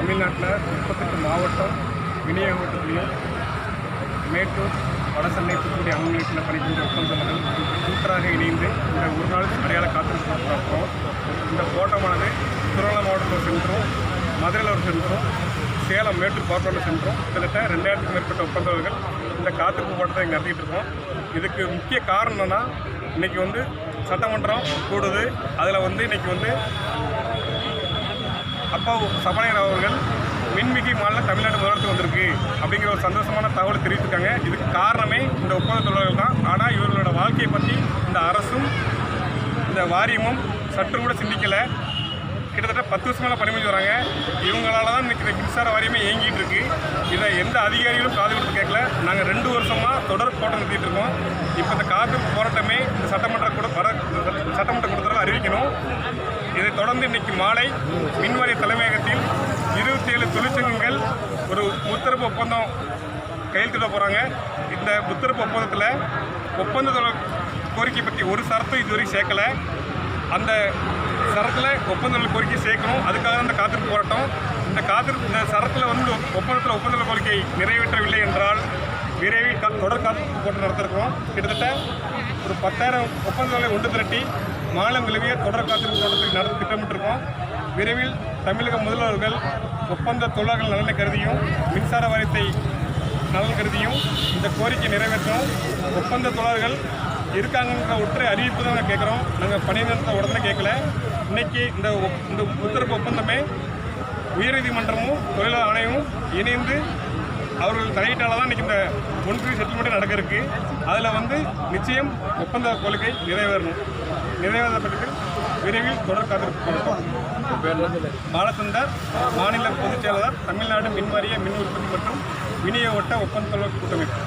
தமிழ்நாட்டில் முப்பத்தெட்டு மாவட்டம் விநியோக மேட்டூர் வடசென்னை தூத்துக்குடி அலுவலகத்தில் பணிபுரிந்த ஒப்பந்தங்கள் கூட்டராக இணைந்து இந்த ஒரு நாள் அடையாள காத்திருப்பு போராட்டம் இந்த போராட்டமானது திருவண்ணாமலை மாவட்டத்தில் சென்றோம் மதுரையில் ஒரு சென்றோம் சேலம் மேட்டூர் போராட்டத்தில் சென்றும். கிட்டத்தட்ட ரெண்டாயிரத்துக்கும் மேற்பட்ட ஒப்பந்தங்கள் இந்த காத்திருப்பு போட்டத்தை இங்கே நடத்திட்டு இருக்கோம். இதுக்கு முக்கிய காரணம் என்னன்னா இன்றைக்கி வந்து சட்டமன்றம் கூடுது. அதில் வந்து இன்றைக்கி வந்து அப்பா சபாநாயகர் அவர்கள் மின்மிகை மாநில தமிழ்நாடு முதலமைச்சர் வந்திருக்கு அப்படிங்கிற ஒரு சந்தோஷமான தகவல் தெரிவித்திருக்காங்க இதுக்கு காரணமே இந்த ஒப்பந்த தொழிலாளர்கள் தான். ஆனால் இவர்களோட வாழ்க்கையை பற்றி இந்த அரசும் இந்த வாரியமும் சற்று கூட சிந்திக்கலை. கிட்டத்தட்ட பத்து வருஷம் மேலே பணிபுரிஞ்சு வராங்க. இவங்களால தான் இன்னைக்கு இந்த மின்சார வாரியமே இயங்கிட்டு இருக்கு. இதை எந்த அதிகாரிகளும் காது கொடுத்து கேட்கல. நாங்கள் ரெண்டு வருஷமாக தொடர் போராட்டம் நடத்திட்டு இருக்கோம். இப்போ இந்த காத்திருப்பு போராட்டமே இந்த சட்டமன்ற கூட வர சட்டமன்ற கூட்டத்தில் அறிவிக்கணும். இதைத் தொடர்ந்து இன்னைக்கு மாலை மின்வாரிய தொழிற்சங்கங்கள் ஒரு முத்தரப்பு ஒப்பந்தம் கையெழுத்திட போகிறாங்க இந்த முத்தரப்பு ஒப்பந்தத்தில் ஒப்பந்தத்தோட கோரிக்கை பற்றி ஒரு சரத்தும் இதுவரை சேர்க்கலை. அந்த சரத்தில் ஒப்பந்தங்கள் கோரிக்கை சேர்க்கணும். அதுக்காக அந்த காத்திருப்பு போராட்டம். இந்த காத்திருப்பு இந்த சரத்தில் வந்து ஒப்பந்தத்தில் ஒப்பந்த கோரிக்கை நிறைவேற்றவில்லை என்றால் விரைவில் தொடர் காத்திருப்பு போராட்டம் நடத்திருக்கோம் கிட்டத்தட்ட ஒரு பத்தாயிரம் ஒப்பந்தங்களை ஒன்று திரட்டி மாநிலம் நிலவிய தொடர் காத்திருப்பு போராட்டத்தை நடத்த திட்டமிட்டிருக்கோம். விரைவில் தமிழக முதல்வர்கள் ஒப்பந்த தொழிலாளர்கள் நலனை கருதியும் மின்சார வாரியத்தை நலன் கருதியும் இந்த கோரிக்கை நிறைவேற்றணும். ஒப்பந்த தொழிலாளர்கள் இருக்காங்கன்ற ஒற்றை அறிவிப்பு தான் நாங்கள் கேட்குறோம். நாங்கள் பணிநிறுத்த உடனே கேட்கல. இன்னைக்கு இந்த இந்த உத்தரவு ஒப்பந்தமே உயர்நீதிமன்றமும் தொழிலாளர் ஆணையமும் இணைந்து அவர்கள் தலையீட்டால் தான் இன்றைக்கி இந்த ஒன்று செட்டில்மெண்ட்டே நடக்க இருக்கு அதில் வந்து நிச்சயம் ஒப்பந்த கொள்கை நிறைவேறணும். நிறைவேறப்பட்டு விரைவில் தொடர் காத்திருக்கும் பாலச்சந்தர் மாநில பொதுச் செயலாளர் தமிழ்நாடு மின்வாரிய மின் உற்பத்தி மற்றும் விநியோக ஒப்பந்த கூட்டமைப்பு.